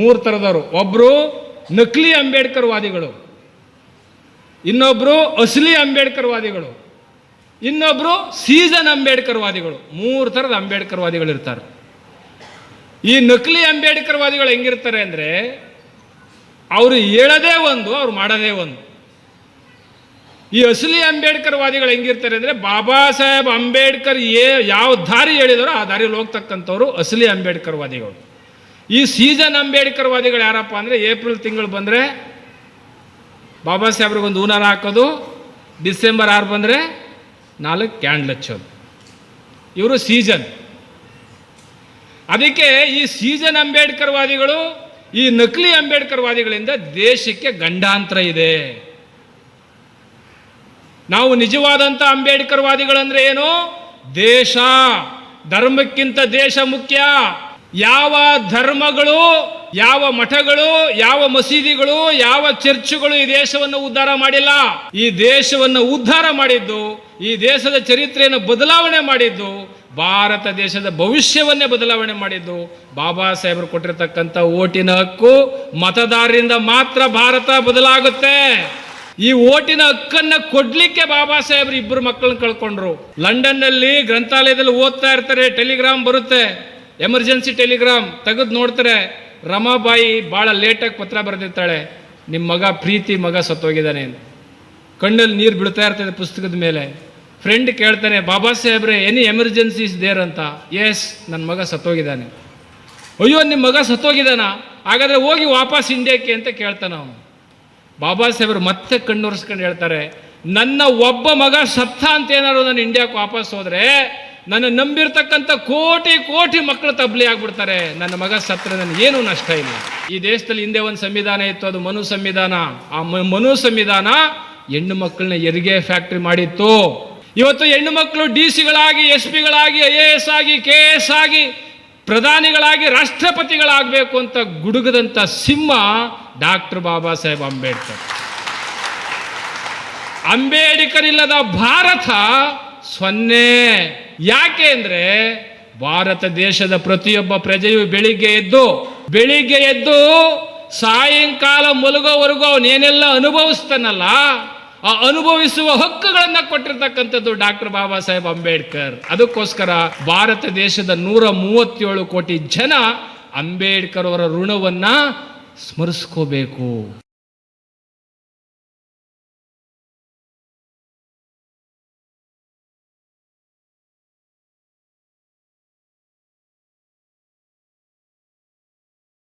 ಮೂರು ಥರದವರು ಒಬ್ಬರು ನಕಲಿ ಅಂಬೇಡ್ಕರ್ ವಾದಿಗಳು. ಇನ್ನೊಬ್ಬರು ಅಸಲಿ ಅಂಬೇಡ್ಕರ್ ವಾದಿಗಳು. ಇನ್ನೊಬ್ಬರು ಸೀಸನ್ ಅಂಬೇಡ್ಕರ್ ವಾದಿಗಳು. ಮೂರು ಥರದ ಅಂಬೇಡ್ಕರ್ ವಾದಿಗಳು ಇರ್ತಾರೆ ಈ ನಕಲಿ ಅಂಬೇಡ್ಕರ್ ವಾದಿಗಳು ಹೆಂಗಿರ್ತಾರೆ ಅಂದರೆ, ಅವರು ಹೇಳೋದೇ ಒಂದು, ಅವ್ರು ಮಾಡೋದೇ ಒಂದು. ಈ ಅಸಲಿ ಅಂಬೇಡ್ಕರ್ ವಾದಿಗಳು ಹೆಂಗಿರ್ತಾರೆ ಅಂದರೆ, ಬಾಬಾ ಸಾಹೇಬ್ ಅಂಬೇಡ್ಕರ್ ಏ ಯಾವ ದಾರಿ ಹೇಳಿದಾರೋ ಆ ದಾರಿಯಲ್ಲಿ ಹೋಗ್ತಕ್ಕಂಥವ್ರು ಅಸಲಿ ಅಂಬೇಡ್ಕರ್ ವಾದಿಗಳು. ಈ ಸೀಸನ್ ಅಂಬೇಡ್ಕರ್ ವಾದಿಗಳು ಯಾರಪ್ಪ ಅಂದರೆ ಏಪ್ರಿಲ್ ತಿಂಗಳು ಬಂದರೆ ಬಾಬಾ ಸಾಹೇಬ್ರಿಗೊಂದು ಹೂನಾರ ಹಾಕೋದು, ಡಿಸೆಂಬರ್ ಆರು ಬಂದರೆ ನಾಲ್ಕು ಕ್ಯಾಂಡ್ಲ್ ಹಚ್ಚೋದು. ಇವರು ಸೀಸನ್ ಅದಕ್ಕೆ ಈ ಸೀಸನ್ ಅಂಬೇಡ್ಕರ್ ವಾದಿಗಳು ಈ ನಕಲಿ ಅಂಬೇಡ್ಕರ್ ವಾದಿಗಳಿಂದ ದೇಶಕ್ಕೆ ಗಂಡಾಂತರ ಇದೆ. ನಾವು ನಿಜವಾದಂಥ ಅಂಬೇಡ್ಕರ್ ವಾದಿಗಳಂದ್ರೆ ಏನು? ದೇಶ. ಧರ್ಮಕ್ಕಿಂತ ದೇಶ ಮುಖ್ಯ. ಯಾವ ಧರ್ಮಗಳು, ಯಾವ ಮಠಗಳು, ಯಾವ ಮಸೀದಿಗಳು, ಯಾವ ಚರ್ಚುಗಳು ಈ ದೇಶವನ್ನು ಉದ್ಧಾರ ಮಾಡಿಲ್ಲ? ಈ ದೇಶವನ್ನು ಉದ್ಧಾರ ಮಾಡಿದ್ದು, ಈ ದೇಶದ ಚರಿತ್ರೆಯನ್ನು ಬದಲಾವಣೆ ಮಾಡಿದ್ದು, ಭಾರತ ದೇಶದ ಭವಿಷ್ಯವನ್ನೇ ಬದಲಾವಣೆ ಮಾಡಿದ್ದು. ಬಾಬಾ ಸಾಹೇಬರು ಕೊಟ್ಟಿರತಕ್ಕಂಥ ಓಟಿನ ಹಕ್ಕು ಮತದಾರರಿಂದ ಮಾತ್ರ ಭಾರತ ಬದಲಾಗುತ್ತೆ. ಈ ಓಟಿನ ಹಕ್ಕನ್ನ ಕೊಡ್ಲಿಕ್ಕೆ ಬಾಬಾ ಸಾಹೇಬ್ರು ಇಬ್ಬರು ಮಕ್ಕಳನ್ನ ಕಳ್ಕೊಂಡ್ರು. ಲಂಡನ್ನಲ್ಲಿ ಗ್ರಂಥಾಲಯದಲ್ಲಿ ಓದ್ತಾ ಇರ್ತಾರೆ, ಟೆಲಿಗ್ರಾಮ್ ಬರುತ್ತೆ. ಎಮರ್ಜೆನ್ಸಿ ಟೆಲಿಗ್ರಾಮ್ ತೆಗೆದು ನೋಡ್ತಾರೆ, ರಮಾಬಾಯಿ ಭಾಳ ಲೇಟಾಗಿ ಪತ್ರ ಬರೆದಿರ್ತಾಳೆ. ನಿಮ್ಮ ಮಗ ಪ್ರೀತಿ, ಮಗ ಸತ್ತೋಗಿದ್ದಾನೆ ಅಂತ. ಕಣ್ಣಲ್ಲಿ ನೀರು ಬೀಳ್ತಾ ಇರ್ತದೆ ಪುಸ್ತಕದ ಮೇಲೆ. ಫ್ರೆಂಡ್ ಕೇಳ್ತಾನೆ, ಬಾಬಾ ಸಾಹೇಬ್ರೆ ಎನಿ ಎಮರ್ಜೆನ್ಸೀಸ್ ದೇರ್ ಅಂತ. ಎಸ್ ನನ್ನ ಮಗ ಸತ್ತೋಗಿದ್ದಾನೆ. ಅಯ್ಯೋ ನಿಮ್ಮ ಮಗ ಸತ್ತೋಗಿದ್ದಾನ? ಹಾಗಾದರೆ ಹೋಗಿ ವಾಪಸ್ ಇಂಡಿಯಾಕ್ಕೆ ಅಂತ ಕೇಳ್ತಾನೆ ಅವನು. ಬಾಬಾ ಸಾಹೇಬ್ರು ಮತ್ತೆ ಕಣ್ಣುರ್ಸ್ಕೊಂಡು ಹೇಳ್ತಾರೆ, ನನ್ನ ಒಬ್ಬ ಮಗ ಸತ್ತ ಅಂತ ಏನಾದ್ರು ನಾನು ಇಂಡಿಯಾಕ್ಕೆ ವಾಪಸ್ ಹೋದ್ರೆ ನನ್ನ ನಂಬಿರ್ತಕ್ಕಂಥ ಕೋಟಿ ಕೋಟಿ ಮಕ್ಕಳು ತಬ್ಲಿ ಆಗ್ಬಿಡ್ತಾರೆ. ನನ್ನ ಮಗ ಸತ್ರ ನನಗೆ ಏನು ನಷ್ಟ ಇಲ್ಲ. ಈ ದೇಶದಲ್ಲಿ ಹಿಂದೆ ಒಂದು ಸಂವಿಧಾನ ಇತ್ತು, ಅದು ಮನು ಸಂವಿಧಾನ. ಆ ಮನು ಸಂವಿಧಾನ ಹೆಣ್ಣು ಮಕ್ಕಳನ್ನ ಎರಿಗೆ ಫ್ಯಾಕ್ಟ್ರಿ ಮಾಡಿತ್ತು. ಇವತ್ತು ಹೆಣ್ಣು ಮಕ್ಕಳು ಡಿ ಸಿಗಳಾಗಿ, ಎಸ್ ಪಿಗಳಾಗಿ, ಐ ಎ ಎಸ್ ಆಗಿ, ಕೆ ಎಸ್ ಆಗಿ ಪ್ರಧಾನಿಗಳಾಗಿ, ರಾಷ್ಟ್ರಪತಿಗಳಾಗಬೇಕು ಅಂತ ಗುಡುಗದಂಥ ಸಿಂಹ ಡಾಕ್ಟರ್ ಬಾಬಾ ಸಾಹೇಬ್ ಅಂಬೇಡ್ಕರ್. ಅಂಬೇಡ್ಕರ್ ಇಲ್ಲದ ಭಾರತ ಸೊನ್ನೆ. ಯಾಕೆ ಅಂದರೆ ಭಾರತ ದೇಶದ ಪ್ರತಿಯೊಬ್ಬ ಪ್ರಜೆಯು ಬೆಳಿಗ್ಗೆ ಎದ್ದು ಬೆಳಿಗ್ಗೆ ಎದ್ದು ಸಾಯಂಕಾಲ ಮಲಗೋವರೆಗೂ ಅವನೇನೆಲ್ಲ ಅನುಭವಿಸ್ತಾನಲ್ಲ, ಆ ಅನುಭವಿಸುವ ಹಕ್ಕುಗಳನ್ನು ಕೊಟ್ಟಿರ್ತಕ್ಕಂಥದ್ದು ಡಾಕ್ಟರ್ ಬಾಬಾ ಸಾಹೇಬ್ ಅಂಬೇಡ್ಕರ್. ಅದಕ್ಕೋಸ್ಕರ ಭಾರತ ದೇಶದ ನೂರ ಮೂವತ್ತೇಳು ಕೋಟಿ ಜನ ಅಂಬೇಡ್ಕರ್ ಅವರ ಋಣವನ್ನ ಸ್ಮರಿಸ್ಕೋಬೇಕು.